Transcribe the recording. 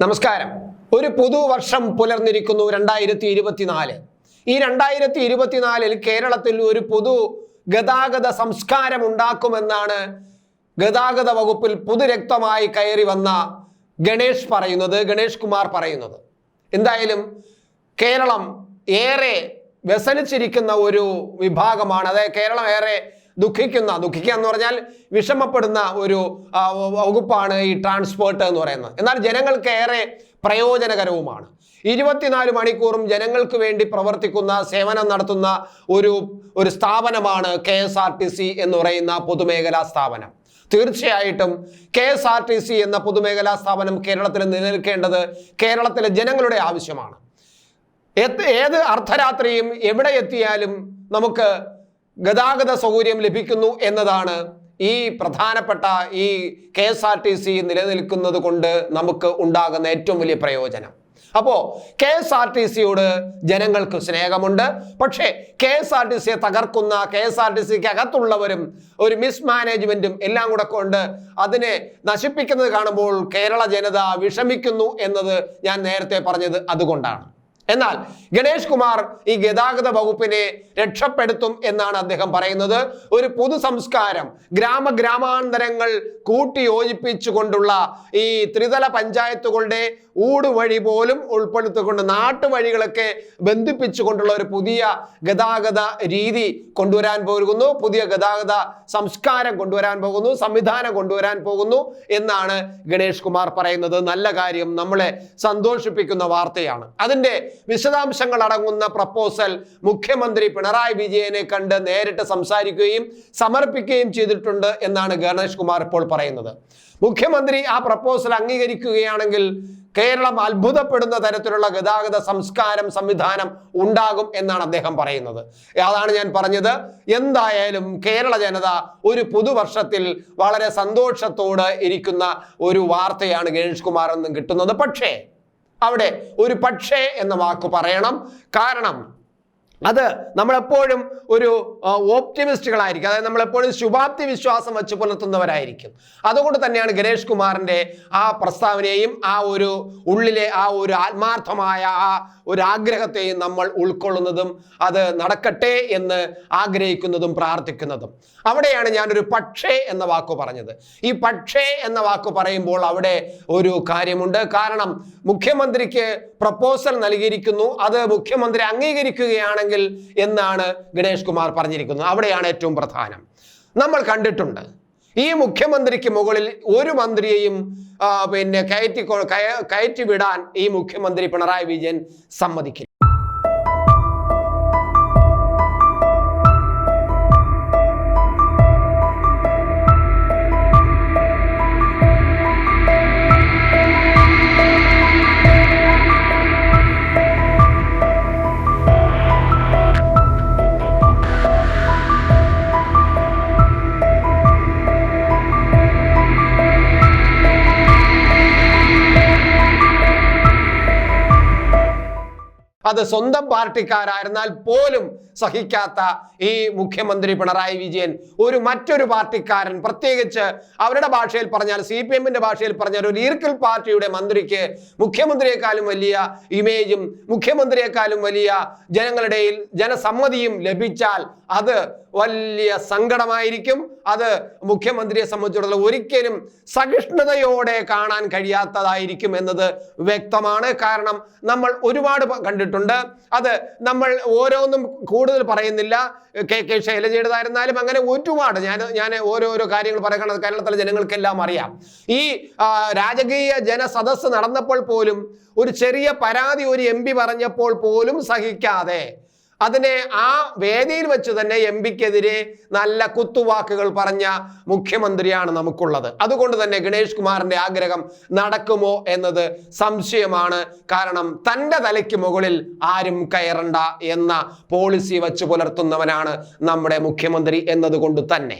നമസ്കാരം. ഒരു പുതുവർഷം പുലർന്നിരിക്കുന്നു രണ്ടായിരത്തി ഇരുപത്തിനാല് ഈ രണ്ടായിരത്തി ഇരുപത്തിനാലിൽ കേരളത്തിൽ ഒരു പുതു ഗതാഗത സംസ്കാരം ഉണ്ടാക്കുമെന്നാണ് ഗതാഗത വകുപ്പിൽ പുതുരക്തമായി കയറി വന്ന ഗണേഷ് പറയുന്നത് ഗണേഷ് കുമാർ പറയുന്നത്. എന്തായാലും കേരളം ഏറെ വ്യസനിച്ചിരിക്കുന്ന ഒരു വിഭാഗമാണ്. അതായത് കേരളം ഏറെ ദുഃഖിക്കുന്ന ദുഃഖിക്കുക എന്ന് പറഞ്ഞാൽ വിഷമപ്പെടുന്ന ഒരു വകുപ്പാണ് ഈ ട്രാൻസ്പോർട്ട് എന്ന് പറയുന്നത്. എന്നാൽ ജനങ്ങൾക്ക് ഏറെ പ്രയോജനകരവുമാണ്. ഇരുപത്തിനാല് മണിക്കൂറും ജനങ്ങൾക്ക് വേണ്ടി പ്രവർത്തിക്കുന്ന സേവനം നടത്തുന്ന ഒരു ഒരു സ്ഥാപനമാണ് K S R T C എന്ന് പറയുന്ന പൊതുമേഖലാ സ്ഥാപനം. തീർച്ചയായിട്ടും K S R T C എന്ന പൊതുമേഖലാ സ്ഥാപനം കേരളത്തിൽ നിലനിൽക്കേണ്ടത് കേരളത്തിലെ ജനങ്ങളുടെ ആവശ്യമാണ്. ഏത് അർദ്ധരാത്രിയും എവിടെ എത്തിയാലും നമുക്ക് ഗതാഗത സൗകര്യം ലഭിക്കുന്നു എന്നതാണ് ഈ പ്രധാനപ്പെട്ട ഈ K S R T C നിലനിൽക്കുന്നത് കൊണ്ട് നമുക്ക് ഉണ്ടാകുന്ന ഏറ്റവും വലിയ പ്രയോജനം. അപ്പോ കെ എസ് ആർ ടി സിയോട് ജനങ്ങൾക്ക് സ്നേഹമുണ്ട്. പക്ഷേ കെ എസ് ആർ ടി സിയെ തകർക്കുന്ന കെ എസ് ആർ ടി സിക്ക് അകത്തുള്ളവരും ഒരു മിസ്മാനേജ്മെന്റും എല്ലാം കൂടെ കൊണ്ട് അതിനെ നശിപ്പിക്കുന്നത് കാണുമ്പോൾ കേരള ജനത വിഷമിക്കുന്നു എന്നത് ഞാൻ നേരത്തെ പറഞ്ഞത് അതുകൊണ്ടാണ്. എന്നാൽ ഗണേഷ് കുമാർ ഈ ഗതാഗത വകുപ്പിനെ രക്ഷപ്പെടുത്തും എന്നാണ് അദ്ദേഹം പറയുന്നത്. ഒരു പൊതു സംസ്കാരം ഗ്രാമ ഗ്രാമാന്തരങ്ങൾ കൂട്ടിയോജിപ്പിച്ചുകൊണ്ടുള്ള ഈ ത്രിതല പഞ്ചായത്തുകളുടെ ഊടുവഴി പോലും ഉൾപ്പെടുത്തിക്കൊണ്ട് നാട്ടുവഴികളൊക്കെ ബന്ധിപ്പിച്ചുകൊണ്ടുള്ള ഒരു പുതിയ ഗതാഗത രീതി കൊണ്ടുവരാൻ പോകുന്നു. പുതിയ ഗതാഗത സംസ്കാരം കൊണ്ടുവരാൻ പോകുന്നു. സംവിധാനം കൊണ്ടുവരാൻ പോകുന്നു എന്നാണ് ഗണേഷ് കുമാർ പറയുന്നത്. നല്ല കാര്യം നമ്മളെ സന്തോഷിപ്പിക്കുന്ന വാർത്തയാണ്. അതിന്റെ വിശദാംശങ്ങൾ അടങ്ങുന്ന പ്രപ്പോസൽ മുഖ്യമന്ത്രി പിണറായി വിജയനെ കണ്ട് നേരിട്ട് സംസാരിക്കുകയും സമർപ്പിക്കുകയും ചെയ്തിട്ടുണ്ട് എന്നാണ് ഗണേഷ് കുമാർ ഇപ്പോൾ പറയുന്നത്. മുഖ്യമന്ത്രി ആ പ്രപ്പോസൽ അംഗീകരിക്കുകയാണെങ്കിൽ കേരളം അത്ഭുതപ്പെടുന്ന തരത്തിലുള്ള ഗതാഗത സംസ്കാരം സംവിധാനം ഉണ്ടാകും എന്നാണ് അദ്ദേഹം പറയുന്നത്. അതാണ് ഞാൻ പറഞ്ഞത്. എന്തായാലും കേരള ജനത ഒരു പുതുവർഷത്തിൽ വളരെ സന്തോഷത്തോട് ഇരിക്കുന്ന ഒരു വാർത്തയാണ് ഗണേഷ് കുമാർ എന്നും കിട്ടുന്നത്. പക്ഷേ അവിടെ ഒരു പക്ഷേ എന്ന വാക്ക് പറയണം. കാരണം അത് നമ്മളെപ്പോഴും ഒരു ഓപ്റ്റിമിസ്റ്റുകളായിരിക്കും അതായത് നമ്മളെപ്പോഴും ശുഭാപ്തി വിശ്വാസം വെച്ച് പുലർത്തുന്നവരായിരിക്കും. അതുകൊണ്ട് തന്നെയാണ് ഗണേഷ് കുമാറിന്റെ ആ പ്രസ്താവനയെയും ആ ഒരു ഉള്ളിലെ ആ ഒരു ആത്മാർത്ഥമായ ആ ഒരു ആഗ്രഹത്തെയും നമ്മൾ ഉൾക്കൊള്ളുന്നതും അത് നടക്കട്ടെ എന്ന് ആഗ്രഹിക്കുന്നതും പ്രാർത്ഥിക്കുന്നതും. അവിടെയാണ് ഞാനൊരു പക്ഷേ എന്ന വാക്ക് പറഞ്ഞത്. ഈ പക്ഷേ എന്ന വാക്ക് പറയുമ്പോൾ അവിടെ ഒരു കാര്യമുണ്ട്. കാരണം മുഖ്യമന്ത്രിക്ക് പ്രപ്പോസൽ നൽകിയിരിക്കുന്നു. അത് മുഖ്യമന്ത്രി അംഗീകരിക്കുകയാണെങ്കിൽ എന്നാണ് ഗണേഷ് കുമാർ പറഞ്ഞിരിക്കുന്നത്. അവിടെയാണ് ഏറ്റവും പ്രധാനം. നമ്മൾ കണ്ടിട്ടുണ്ട്. ഈ മുഖ്യമന്ത്രിക്ക് മുകളിൽ ഒരു മന്ത്രിയെയും പിന്നെ കയറ്റി കയറ്റി വിടാൻ ഈ മുഖ്യമന്ത്രി പിണറായി വിജയൻ സമ്മതിക്കില്ല. അത് സ്വന്തം പാർട്ടിക്കാരായിരുന്നാൽ പോലും സഹിക്കാത്ത ഈ മുഖ്യമന്ത്രി പിണറായി വിജയൻ ഒരു മറ്റൊരു പാർട്ടിക്കാരൻ പ്രത്യേകിച്ച് അവരുടെ ഭാഷയിൽ പറഞ്ഞാൽ സി പി എമ്മിന്റെ ഭാഷയിൽ പറഞ്ഞാൽ ഒരു ഈർക്കിൽ പാർട്ടിയുടെ മന്ത്രിക്ക് മുഖ്യമന്ത്രിയെക്കാളും വലിയ ഇമേജും മുഖ്യമന്ത്രിയെക്കാളും വലിയ ജനങ്ങളുടെ ജനസമ്മതിയും ലഭിച്ചാൽ അത് വലിയ സങ്കടമായിരിക്കും. അത് മുഖ്യമന്ത്രിയെ സംബന്ധിച്ചിടത്തോളം ഒരിക്കലും സഹിഷ്ണുതയോടെ കാണാൻ കഴിയാത്തതായിരിക്കും എന്നത് വ്യക്തമാണ്. കാരണം നമ്മൾ ഒരുപാട് കണ്ടിട്ടുണ്ട്. അത് നമ്മൾ ഓരോന്നും കൂടുതൽ പറയുന്നില്ല. കെ കെ ശൈലജയുടേതായിരുന്നാലും അങ്ങനെ ഒരുപാട് ഞാൻ ഞാൻ ഓരോരോ കാര്യങ്ങൾ പറയുന്നത് കേരളത്തിലെ ജനങ്ങൾക്കെല്ലാം അറിയാം. ഈ രാജകീയ ജനസദസ്സ് നടന്നപ്പോൾ പോലും ഒരു ചെറിയ പരാതി ഒരു എം പറഞ്ഞപ്പോൾ പോലും സഹിക്കാതെ അതിനെ ആ വേദിയിൽ വെച്ച് തന്നെ എം പിക്കെതിരെ നല്ല കുത്തുവാക്കുകൾ പറഞ്ഞ മുഖ്യമന്ത്രിയാണ് നമുക്കുള്ളത്. അതുകൊണ്ട് തന്നെ ഗണേഷ് കുമാറിന്റെ ആഗ്രഹം നടക്കുമോ എന്നത് സംശയമാണ്. കാരണം തന്റെ തലയ്ക്ക് മുകളിൽ ആരും കയറണ്ട എന്ന പോളിസി വച്ച് പുലർത്തുന്നവനാണ് നമ്മുടെ മുഖ്യമന്ത്രി എന്നതുകൊണ്ട് തന്നെ.